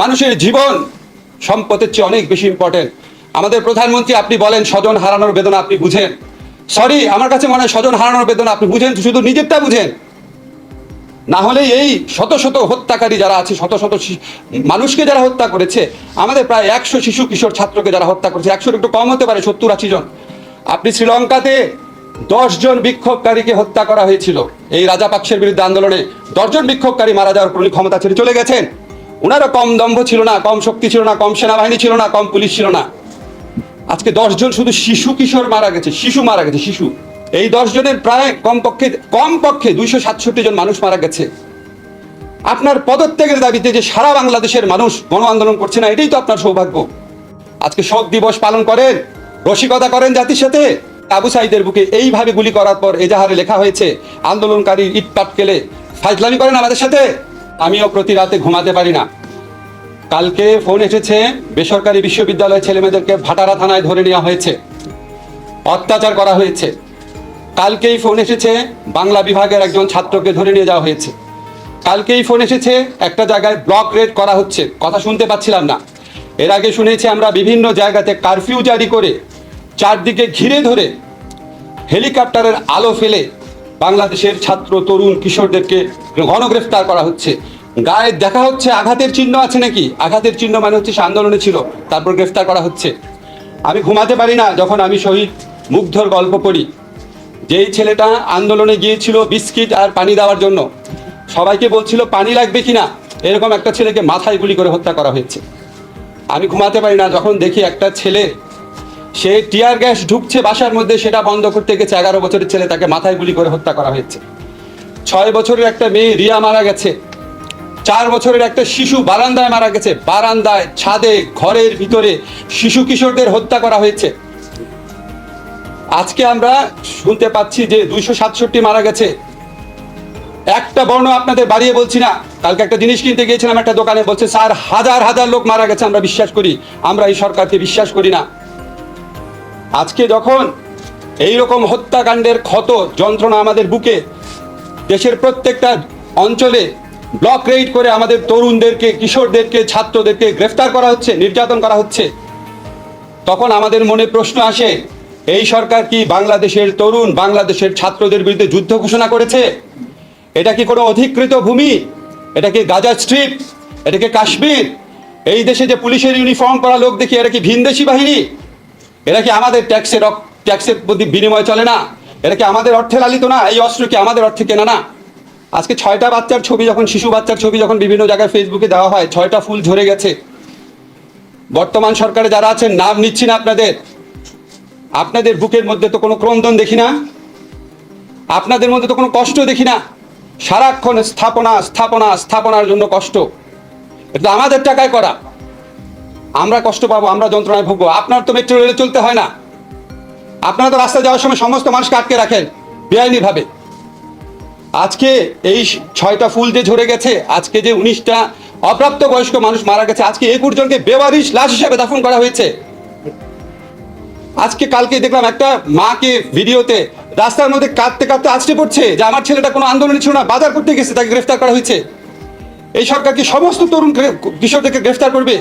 মানুষের জীবন সম্পদের চেয়ে অনেক বেশি ইম্পর্টেন্ট আমাদের প্রধানমন্ত্রী আপনি বলেন, স্বজন হারানোর বেদনা আপনি বুঝেন। সরি আমার কাছে মনে হয় স্বজন হারানোর বেদনা আপনি বুঝেন, শুধু নিজেরটা বুঝেন। না হলে এই শত শত হত্যাকারী যারা আছে, শত শত মানুষকে যারা হত্যা করেছে, আমাদের প্রায় একশো শিশু কিশোর ছাত্রকে যারা হত্যা করেছে, একশোর একটু কম হতে পারে, সত্তর আশি জন। আপনি শ্রীলঙ্কাতে দশ জন বিক্ষোভকারীকে হত্যা করা হয়েছিল। এই রাজাপাক্ষের বিরুদ্ধে আন্দোলনে দশজন বিক্ষোভকারী মারা যাওয়ার পর ক্ষমতা ছেড়ে চলে গেছেন। ওনারও কম দম্ভ ছিল না, কম শক্তি ছিল না, কম সেনাবাহিনী ছিল না, কম পুলিশ ছিল না। আজকে দশজন শুধু শিশু কিশোর মারা গেছে, শিশু মারা গেছে, শিশু। এই দশ জনের প্রায় কমপক্ষে কমপক্ষে দুইশো সাতষট্টি জন মানুষ মারা গেছে। আপনার পদত্যাগের দাবিতে যে সারা বাংলাদেশের মানুষ গণ আন্দোলন করছে না, এটাই তো আপনার সৌভাগ্য। আজকে শোক দিবস পালন করেন, রসিকতা করেন জাতির সাথে। আবু সাইদের বুকে এইভাবে গুলি করার পর এজাহারে লেখা হয়েছে আন্দোলনকারী ইট পাটকেলে ফাইজলামি করেন আমাদের সাথে। আমিও প্রতি রাতে ঘুমাতে পারি না। কালকে ফোন এসেছে, বেসরকারি বিশ্ববিদ্যালয়ের ছেলেমেয়েদেরকে ভাটারা থানায় ধরে নেওয়া হয়েছে। অত্যাচার করা হয়েছে। কালকেই ফোন এসেছে, বাংলা বিভাগের একজন ছাত্রকে ধরে নিয়ে যাওয়া হয়েছে। কালকেই ফোন এসেছে, একটা জায়গায় ব্লক রেড করা হচ্ছে। কথা শুনতে পাচ্ছিলাম না। এর আগে শুনেছি আমরা বিভিন্ন জায়গাতে কারফিউ জারি করে, চারদিকে ঘিরে ধরে, হেলিকপ্টারের আলো ফেলে বাংলাদেশের ছাত্র, তরুণ, কিশোরদেরকে গণগ্রেফতার করা হচ্ছে। গায়ে দেখা হচ্ছে আঘাতের চিহ্ন আছে নাকি? আঘাতের চিহ্ন মানে হচ্ছে সে আন্দোলনে ছিল, তারপর গ্রেফতার করা হচ্ছে। আমি ঘুমাতে পারি না যখন আমি শহীদ মুগ্ধর গল্প পড়ি। যেই ছেলেটা আন্দোলনে গিয়েছিল বিস্কিট আর পানি দেওয়ার জন্য, সবাইকে বলছিল, পানি লাগবে কি না এরকম একটা ছেলেকে মাথায় গুলি করে হত্যা করা হয়েছে। আমি ঘুমাতে পারি না যখন দেখি একটা ছেলে সে টিয়ার গ্যাস ঢুকছে বাসার মধ্যে, সেটা বন্ধ করতে গেছে। এগারো বছরের ছেলে তাকে মাথায় গুলি করে হত্যা করা হয়েছে। ছয় বছরের একটা মেয়ে রিয়া মারা গেছে। চার বছরের একটা শিশু বারান্দায় মারা গেছে। বারান্দায়, ছাদে, ঘরের ভিতরে শিশু কিশোরদের হত্যা করা হয়েছে। আজকে আমরা শুনতে পাচ্ছি যে দুইশো সাতষট্টি মারা গেছে। একটা বর্ণ আপনাদের বাড়িয়ে বলছি না। কালকে একটা জিনিস কিনতে গিয়েছিলাম একটা দোকানে, বলছে, স্যার, হাজার হাজার লোক মারা গেছে, আমরা বিশ্বাস করি। আমরা এই সরকারকে বিশ্বাস করি না। আজকে যখন এই রকম হত্যাকাণ্ডের ক্ষত যন্ত্রণা আমাদের বুকে, দেশের প্রত্যেকটা অঞ্চলে ব্লক রেইড করে আমাদের তরুণদেরকে, কিশোরদেরকে, ছাত্রদেরকে গ্রেফতার করা হচ্ছে, নির্যাতন করা হচ্ছে, তখন আমাদের মনে প্রশ্ন আসে, এই সরকার কি বাংলাদেশের তরুণ, বাংলাদেশের ছাত্রদের বিরুদ্ধে যুদ্ধ ঘোষণা করেছে? এটা কি কোনো অধিকৃত ভূমি? এটা কি গাজা স্ট্রিপ? এটা কি কাশ্মীর? এই দেশে যে পুলিশের ইউনিফর্ম করা লোক দেখি, এটা কি ভিনদেশি বাহিনী? এরা কি আমাদের ট্যাক্সের ট্যাক্সের প্রতি বিনিময় চলে না? এটা কি আমাদের অর্থে লালিত না? এই অস্ত্র কি আমাদের অর্থে কেনা না? আজকে ছয়টা বাচ্চার ছবি যখন, শিশু বাচ্চার ছবি যখন বিভিন্ন জায়গায় ফেসবুকে দেওয়া হয়, ছয়টা ফুল ঝরে গেছে। বর্তমান সরকারে যারা আছেন, নাম নিচ্ছি না আপনাদের। আপনাদের বুকের মধ্যে তো কোনো ক্রন্দন দেখি না। আপনাদের মধ্যে তো কোনো কষ্ট দেখি না। সারাক্ষণ স্থাপনা স্থাপনা, স্থাপনার জন্য কষ্ট। এটা আমাদের টাকায় করা। আমরা কষ্ট পাবো, আমরা যন্ত্রণায় ভুগবো। আপনার তো মেট্রো রেলে চলতে হয় না। আপনারা তো রাস্তায় যাওয়ার সময় সমস্ত মানুষকে আটকে রাখেন, বেআইনিভাবে। আজকে এই ছয়টা ফুল যে ঝরে গেছে, আজকে যে উনিশটা অপ্রাপ্ত বয়স্ক মানুষ মারা গেছে, আজকে একুশ জনকে বেওয়ারিশ লাশ হিসাবে দাফন করা হয়েছে। আজকে কালকে দেখলাম একটা মাকে ভিডিওতে রাস্তার মধ্যে কাঁদতে কাঁদতে আছড়ে পড়ছে যে আমার ছেলেটা কোনো আন্দোলনে ছিল না, বাজার করতে গেছে, তাকে গ্রেফতার করা হয়েছে। এই সরকার কি সমস্ত তরুণ কিশোরদেরকে গ্রেফতার করবে?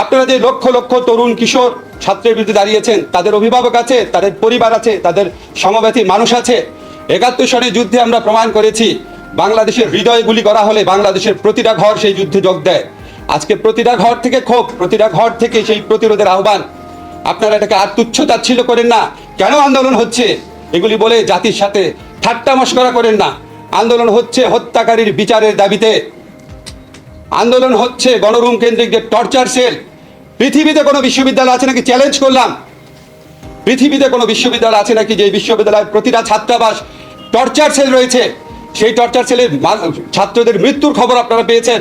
আপনারা যে লক্ষ লক্ষ তরুণ কিশোর ছাত্রের বিরুদ্ধে দাঁড়িয়েছেন, তাদের অভিভাবক আছে, তাদের পরিবার আছে, তাদের সমব্যথী মানুষ আছে, একাত্তর সনের যুদ্ধে আমরা প্রমাণ করেছি, বাংলাদেশের হৃদয়ে গুলি করা হলে বাংলাদেশের প্রতিটা ঘর সেই যুদ্ধে যোগ দেয়। আজকে প্রতিটা ঘর থেকে ক্ষোভ, প্রতিটা ঘর থেকে সেই প্রতিরোধের আহ্বান। আপনারা এটাকে আর তুচ্ছ তাচ্ছিল্য করেন না। কেন আন্দোলন হচ্ছে? এগুলি বলে জাতির সাথে ঠাট্টা মস্করা করেন না। আন্দোলন হচ্ছে হত্যাকারীর বিচারের দাবিতে। আন্দোলন হচ্ছে গণরুম কেন্দ্রিক যে টর্চার সেল পৃথিবীতে কোনো বিশ্ববিদ্যালয় আছে নাকি চ্যালেঞ্জ করলাম? পৃথিবীতে কোনো বিশ্ববিদ্যালয় আছে নাকি যে বিশ্ববিদ্যালয়ের প্রতিটা ছাত্রাবাস টর্চার সেল রয়েছে? সেই টর্চার সেলের ছাত্রদের মৃত্যুর খবর আপনারা পেয়েছেন।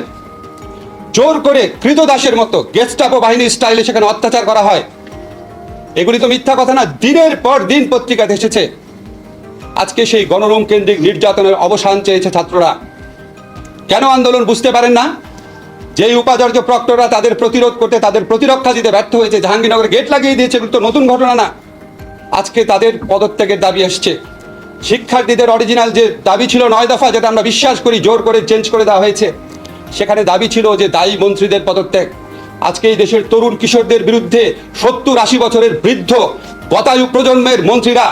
জোর করে কৃতদাসের মতো গেস্টাপো বাহিনীর স্টাইলে সেখানে অত্যাচার করা হয়। এগুলি তো মিথ্যা কথা না, দিনের পর দিন পত্রিকাতে এসেছে। আজকে সেই গণরুম কেন্দ্রিক নির্যাতনের অবসান চেয়েছে ছাত্ররা। কেন আন্দোলন বুঝতে পারেন না? যেই উপাচার্য প্রক্টররা তাদের প্রতিরোধ করতে, তাদের প্রতিরক্ষা দিতে ব্যর্থ হয়েছে, জাহাঙ্গীরনগরে গেট লাগিয়ে দিয়েছে, এগুলো তো নতুন ঘটনা না। আজকে তাদের পদত্যাগের দাবি আসছে শিক্ষার্থীদের অরিজিনাল যে দাবি ছিল নয় দফা, যেটা আমরা বিশ্বাস করি, জোর করে চেঞ্জ করে দেওয়া হয়েছে, সেখানে দাবি ছিল যে দায়ী মন্ত্রীদের পদত্যাগ। আজকে এই দেশের তরুণ কিশোরদের বিরুদ্ধে সত্তর আশি বছরের বৃদ্ধ গতায়ু প্রজন্মের মন্ত্রীরা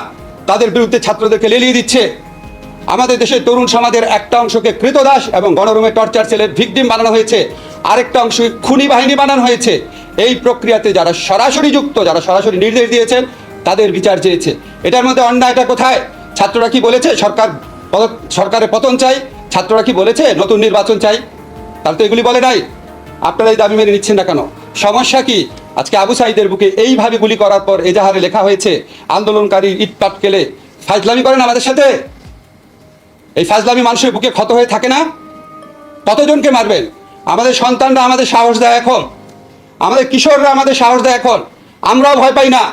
তাদের বিরুদ্ধে ছাত্রদেরকে লেলিয়ে দিচ্ছে। আমাদের দেশের তরুণ সমাজের একটা অংশকে কৃতদাস এবং গণরুমে টর্চার সেলের ভিকটিম বানানো হয়েছে। আরেকটা অংশ খুনি বাহিনী বানানো হয়েছে। এই প্রক্রিয়াতে যারা সরাসরি যুক্ত, যারা সরাসরি নির্দেশ দিয়েছেন, তাদের বিচার চেয়েছে। এটার মধ্যে অন্যায়টা কোথায়? ছাত্ররা কি বলেছে? সরকার সরকারের পতন চাই? ছাত্ররা কি বলেছে? নতুন নির্বাচন চাই? তারা তো এগুলি বলে নাই। আপনারা এই দাবি মেনে নিচ্ছেন না কেন? সমস্যা কি? আজকে আবু সাইদের বুকে এইভাবে গুলি করার পর এজাহারে লেখা হয়েছে, আন্দোলনকারী ইট পাটকেলে ফাজলামি করেন আমাদের সাথে? এই ফাজলামি মানুষের বুকে ক্ষত হয়ে থাকে না? কতজনকে মারবেন? আমাদের সন্তানরা আমাদের সাহস দেয় এখন। আমাদের কিশোররা আমাদের সাহস দেয় এখন। আমরাও ভয় পাই না।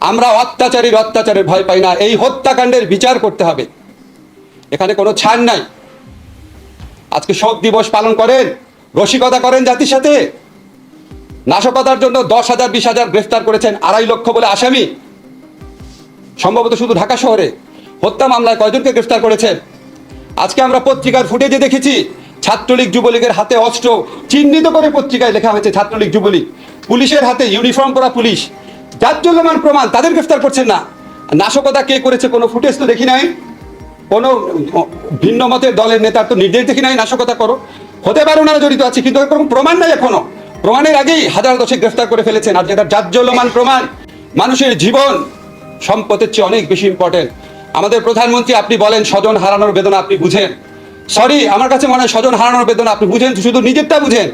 আমরা অত্যাচারীর অত্যাচারের ভয় পাই না। এই হত্যাকাণ্ডের বিচার করতে হবে। এখানে কোনো ছাড় নাই। আজকে শোক দিবস পালন করেন, রসিকতা করেন জাতির সাথে। নাশকতার জন্য দশ হাজার, বিশ হাজার গ্রেফতার করেছেন আড়াই লক্ষ বলে আসামি। সম্ভবত শুধু ঢাকা শহরে। হত্যা মামলায় কয়জনকে গ্রেফতার করেছেন? আজকে আমরা পত্রিকার ফুটেজে দেখেছি ছাত্রলীগ যুবলীগের হাতে অস্ত্র, চিহ্নিত করে পত্রিকায় লেখা হয়েছে ছাত্রলীগ যুবলীগ। পুলিশের হাতে ইউনিফর্ম পরা পুলিশ। জাজ্জল্যমান প্রমাণ, তাদের গ্রেফতার করছেন না। নাশকতা কে করেছে কোনো ফুটেজ তো দেখি নাই। কোনো ভিন্ন মতের দলের নেতার তো নির্দেশ দেখি নাই, নাশকতা করো। হতে পারে ওনারা জড়িত আছে, কিন্তু এরকম প্রমাণ নাই এখনও। প্রমাণের আগেই হাজার দশে গ্রেফতার করে ফেলেছেন, আর যেটা জাজ্জল্যমান প্রমাণ, মানুষের জীবন সম্পদের চেয়ে অনেক বেশি ইম্পর্টেন্ট আমাদের প্রধানমন্ত্রী আপনি বলেন, স্বজন হারানোর বেদনা আপনি বুঝেন। সরি আমার কাছে মনে হয় স্বজন হারানোর বেদনা। আপনি বুঝেন, শুধু নিজেরটা বুঝেন।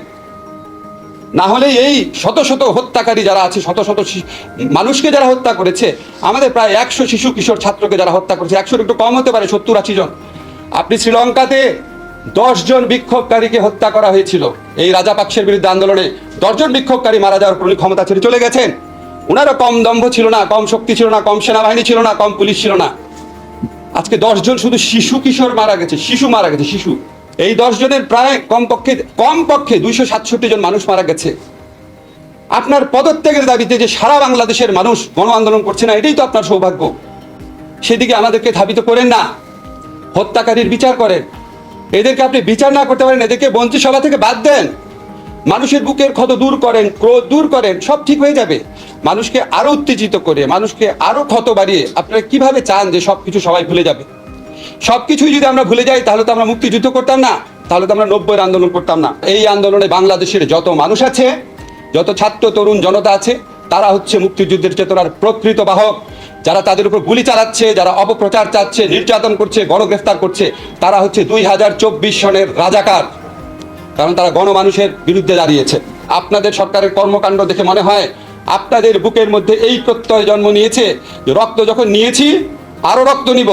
না হলে এই শত শত হত্যাকারী যারা আছে, শত শত মানুষকে যারা হত্যা করেছে, আমাদের প্রায় একশো শিশু কিশোর ছাত্রকে যারা হত্যা করেছে, একশোর একটু কম হতে পারে, সত্তর আশি জন। আপনি শ্রীলঙ্কাতে দশ জন বিক্ষোভকারীকে হত্যা করা হয়েছিল। এই রাজাপাক্ষের বিরুদ্ধে আন্দোলনে দশজন বিক্ষোভকারী মারা যাওয়ার পর ক্ষমতা ছেড়ে চলে গেছেন। ওনারও কম দম্ভ ছিল না, কম শক্তি ছিল না, কম সেনাবাহিনী ছিল না, কম পুলিশ ছিল না। আজকে দশজন শুধু শিশু কিশোর মারা গেছে, শিশু মারা গেছে, শিশু। এই দশ জনের প্রায় কমপক্ষে কমপক্ষে দুইশো সাতষট্টি জন মানুষ মারা গেছে। আপনার পদত্যাগের দাবিতে যে সারা বাংলাদেশের মানুষ গণ আন্দোলন করছে না, এটাই তো আপনার সৌভাগ্য। সেদিকে আমাদেরকে ধাবিত করেন না, হত্যাকারীর বিচার করেন। এদেরকে আপনি বিচার না করতে পারেন, এদেরকে মন্ত্রিসভা থেকে বাদ দেন। মানুষের বুকের ক্ষত দূর করেন, ক্রোধ দূর করেন, সব ঠিক হয়ে যাবে। মানুষকে আরও উত্তেজিত করে, মানুষকে আরও ক্ষত বাড়িয়ে আপনারা কীভাবে চান যে সবকিছু সবাই ভুলে যাবে? সবকিছুই যদি আমরা ভুলে যাই, তাহলে তো আমরা মুক্তিযুদ্ধ করতাম না, তাহলে তো আমরা নব্বই আন্দোলন করতাম না। এই আন্দোলনে বাংলাদেশের যত মানুষ আছে, যত ছাত্র, তরুণ জনতা আছে, তারা হচ্ছে মুক্তিযুদ্ধের চেতনার প্রকৃত বাহক। যারা তাদের উপর গুলি চালাচ্ছে, যারা অপপ্রচার চাচ্ছে, নির্যাতন করছে, গণগ্রেফতার করছে, তারা হচ্ছে দুই হাজার চব্বিশ সনের রাজাকার। কারণ তারা গণমানুষের বিরুদ্ধে দাঁড়িয়েছে। আপনাদের সরকারের কর্মকাণ্ড দেখে মনে হয় আপনাদের বুকের মধ্যে এই প্রত্যয় জন্ম নিয়েছে রক্ত যখন নিয়েছি, আরও রক্ত নিব।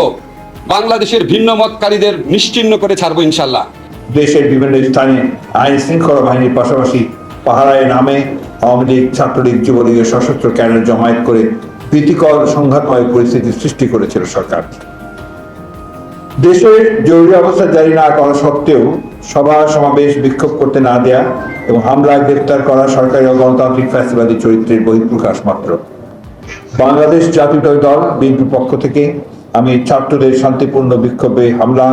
বাংলাদেশের ভিন্ন মতকারীদের নিশ্চিহ্ন করে ছাড়বো ইনশাল্লাহ। দেশের বিভিন্ন স্থানে আইন শৃঙ্খলা বাহিনীর পাশাপাশি পাহারায় নামে আওয়ামী লীগ, ছাত্রলীগ, যুবলীগের সশস্ত্র ক্যাডার জমায়েত করে ভীতিকর সংঘাতময় পরিস্থিতি সৃষ্টি করেছিল সরকার। দেশের জরুরি অবস্থা জারি না করা সত্ত্বেও সভা সমাবেশ বিক্ষোভ করতে না দেয়া এবং হামলায় গ্রেপ্তার করা সরকারি গণতান্ত্রিক ফ্যাসিবাদী চরিত্রের বহিঃপ্রকাশ মাত্র। বাংলাদেশ জাতীয়তাবাদী দল বিএনপির পক্ষ থেকে আমি ছাত্রদের শান্তিপূর্ণ বিক্ষোভে হামলা,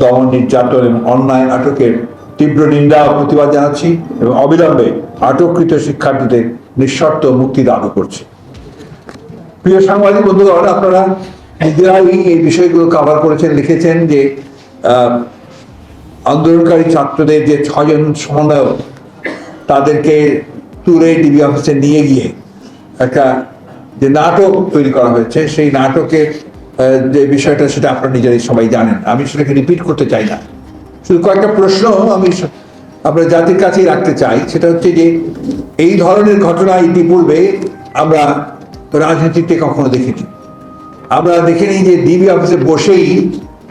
দমন নির্যাতন এবং অন্যায় আটকের তীব্র নিন্দা ও প্রতিবাদ জানাচ্ছি এবং অবিলম্বে আটককৃত শিক্ষার্থীদের নিঃশর্ত মুক্তি দান করছি। প্রিয় সাংবাদিক বন্ধুগণ, আপনারা নিজেরাই এই বিষয়গুলো কভার করেছেন, লিখেছেন যে আন্দোলনকারী ছাত্রদের যে ছজন সমন্বয়ক তাদেরকে তুলে ডিবি অফিসে নিয়ে গিয়ে একটা যে নাটক তৈরি করা হয়েছে সেই নাটকের আহ, যে বিষয়টা সেটা আপনারা নিজেরাই সবাই জানেন। আমি সেটাকে রিপিট করতে চাই না। শুধু কয়েকটা প্রশ্ন আমি আপনার জাতির কাছেই রাখতে চাই। সেটা হচ্ছে যে এই ধরনের ঘটনা ইতিপূর্বে আমরা রাজনীতিতে কখনো দেখিনি। আমরা দেখিনি যে ডিবি অফিসে বসেই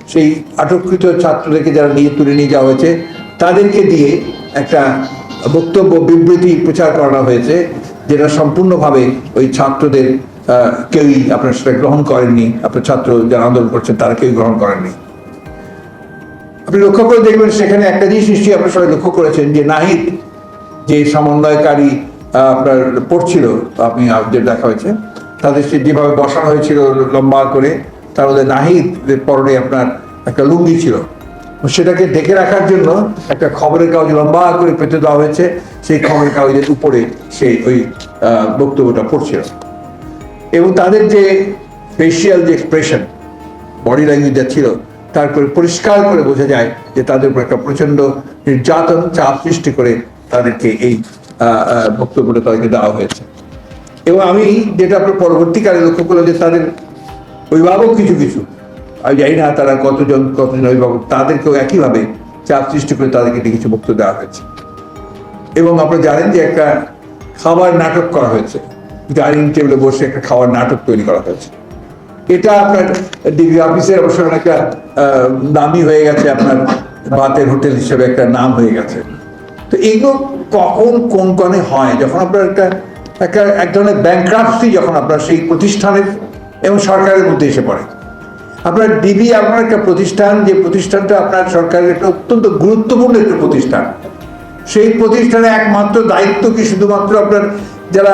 সেই আটককৃত ছাত্রদেরকে যারা নিয়ে তুলে নিয়ে যাওয়া হয়েছে তাদেরকে দিয়ে একটা বক্তব্য, বিবৃতি প্রচার করানো হয়েছে যেটা সম্পূর্ণভাবে ওই ছাত্রদের কেউই আপনার সেটা গ্রহণ করেননি। আপনার ছাত্র যারা আন্দোলন করছেন তারা কেউ গ্রহণ করেননি। আপনি লক্ষ্য করে দেখবেন সেখানে একটা জিনিস নিশ্চয়ই আপনার সবাই লক্ষ্য করেছেন যে নাহিদ যে সমন্বয়কারী আপনার পড়ছিল আপনি যে দেখা হয়েছে, তাদের সে যেভাবে বসানো হয়েছিল লম্বা করে, তার মধ্যে নাহিদ পরনে আপনার একটা লুঙ্গি ছিল। সেটাকে ঢেকে রাখার জন্য একটা খবরের কাগজ লম্বা করে পেতে দেওয়া হয়েছে। সেই খবরের কাগজের উপরে সেই ওই বক্তব্যটা পড়ছিল। এবং তাদের যে ফেসিয়াল যে এক্সপ্রেশন বডি ল্যাঙ্গুয়েজ যা ছিল তারপরে পরিষ্কার করে বোঝা যায় যে তাদের উপর একটা প্রচণ্ড নির্যাতন, চাপ সৃষ্টি করে তাদেরকে এই বক্তব্যটা তাদেরকে দেওয়া হয়েছে। এবং আমি যেটা পরবর্তীকালে লক্ষ্য করলাম যে তাদের অভিভাবক কিছু কিছু আমি জানি না তারা কতজন কতজন অভিভাবক, তাদেরকেও একইভাবে চাপ সৃষ্টি করে তাদেরকে কিছু বক্তব্য দেওয়া হয়েছে। এবং আপনারা জানেন যে একটা খাবার নাটক করা হয়েছে। ডাইনিং টেবিলে বসে একটা খাবার নাটক তৈরি করা হয়েছে। এটা আপনার ডিগ্রি অফিসের অবশ্য একটা নামই হয়ে গেছে, আপনার ভাতের হোটেল হিসেবে একটা নাম হয়ে গেছে। তো এইগুলো কখন, কোন কনে হয়? যখন আপনার একটা একটা, এক ধরনের ব্যাংক্রাফসি যখন আপনার সেই প্রতিষ্ঠানের এবং সরকারের মধ্যে এসে পড়ে। আপনার ডিবি আপনার একটা প্রতিষ্ঠান, যে প্রতিষ্ঠানটা আপনার সরকারের একটা অত্যন্ত গুরুত্বপূর্ণ একটা প্রতিষ্ঠান। সেই প্রতিষ্ঠানের একমাত্র দায়িত্ব কি শুধুমাত্র আপনার যারা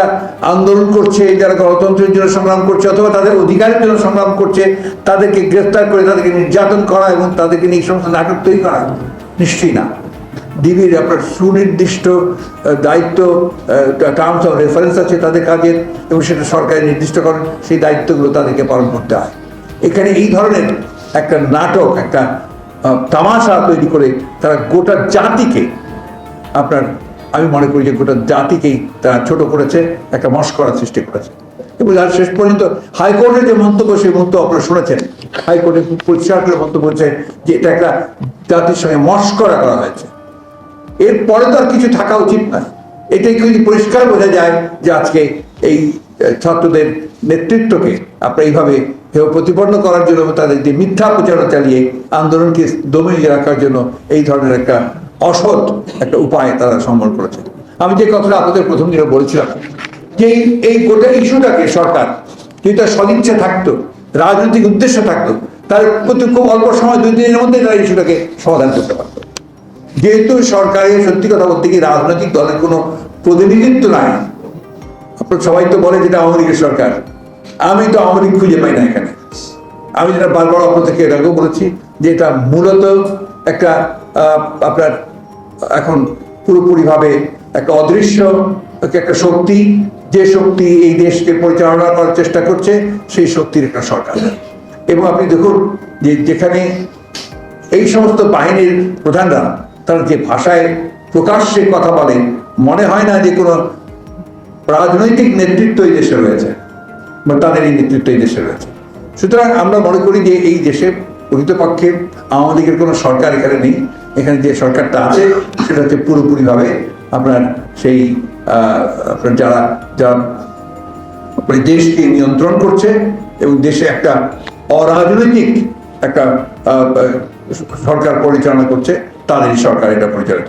আন্দোলন করছে, যারা গণতন্ত্রের জন্য সংগ্রাম করছে, অথবা তাদের অধিকারের জন্য সংগ্রাম করছে, তাদেরকে গ্রেফতার করে তাদেরকে নির্যাতন করা এবং তাদেরকে নিয়ে সমস্ত নাটক তৈরি করা? নিশ্চয়ই না। ডিবির আপনার সুনির্দিষ্ট দায়িত্ব টার্মস অফ রেফারেন্স আছে তাদের কাজের, এবং সেটা সরকারের নির্দিষ্ট করেন, সেই দায়িত্বগুলো তাদেরকে পালন করতে হয়। এখানে এই ধরনের একটা নাটক, একটা তামাশা তৈরি করে তারা গোটা জাতিকে, আপনার, আমি মনে করি যে গোটা জাতিকেই তারা ছোট করেছে, একটা মস্করা সৃষ্টি করেছে। এবং আর শেষ পর্যন্ত হাইকোর্টের যে মন্তব্য, সেই মন্তব্য আপনারা শুনেছেন। হাইকোর্টে পরিষ্কার করে মন্তব্য হচ্ছে যে এটা একটা জাতির সঙ্গে মস্করা করা হয়েছে। এরপরে তো আর কিছু থাকা উচিত নয়। এটাই কিন্তু পরিষ্কার বোঝা যায় যে আজকে এই ছাত্রদের নেতৃত্বকে আপনার এইভাবে হেয় প্রতিপন্ন করার জন্য তাদের যে মিথ্যা প্রচারণা চালিয়ে আন্দোলনকে দমিয়ে রাখার জন্য এই ধরনের একটা অসৎ একটা উপায় তারা সম্বল করেছে। আমি যে কথাটা আপনাদের প্রথম দিনে বলেছিলাম যে এই গোটা ইস্যুটাকে সরকার যদি তার সদিচ্ছা থাকতো, রাজনৈতিক উদ্দেশ্য থাকতো, তার প্রতি খুব অল্প সময়, দুই দিনের মধ্যে তারা ইস্যুটাকে সমাধান করতে পারতো। যেহেতু সরকারের সত্যি কথা বলতে কি রাজনৈতিক দলের কোনো প্রতিনিধিত্ব নাই। আপনার সবাই তো বলে যেটা আওয়ামী লীগের সরকার। আমি তো আওয়ামী খুঁজে পাই না এখানে। আমি যেটা বারবার আপনার থেকে আগেও বলেছি যে এটা মূলত একটা আপনার এখন পুরোপুরিভাবে একটা অদৃশ্য একটা শক্তি, যে শক্তি এই দেশকে পরিচালনা করার চেষ্টা করছে, সেই শক্তির একটা সরকার। এবং আপনি দেখুন যে যেখানে এই সমস্ত বাহিনীর প্রধানরা, তারা যে ভাষায় প্রকাশ্যে কথা বলে, মনে হয় না যে কোনো রাজনৈতিক নেতৃত্ব এই দেশে রয়েছে। বা তাদের এই নেতৃত্ব এই দেশে রয়েছে। সুতরাং আমরা মনে করি যে এই দেশে প্রকৃতপক্ষে আওয়ামী লীগের কোনো সরকার এখানে নেই। এখানে যে সরকারটা আছে, সেটা হচ্ছে পুরোপুরিভাবে আপনার সেই আপনার যারা যারা মানে দেশকে নিয়ন্ত্রণ করছে এবং দেশে একটা অরাজনৈতিক একটা সরকার পরিচালনা করছে তাদেরই সরকার এটা পরিচালিত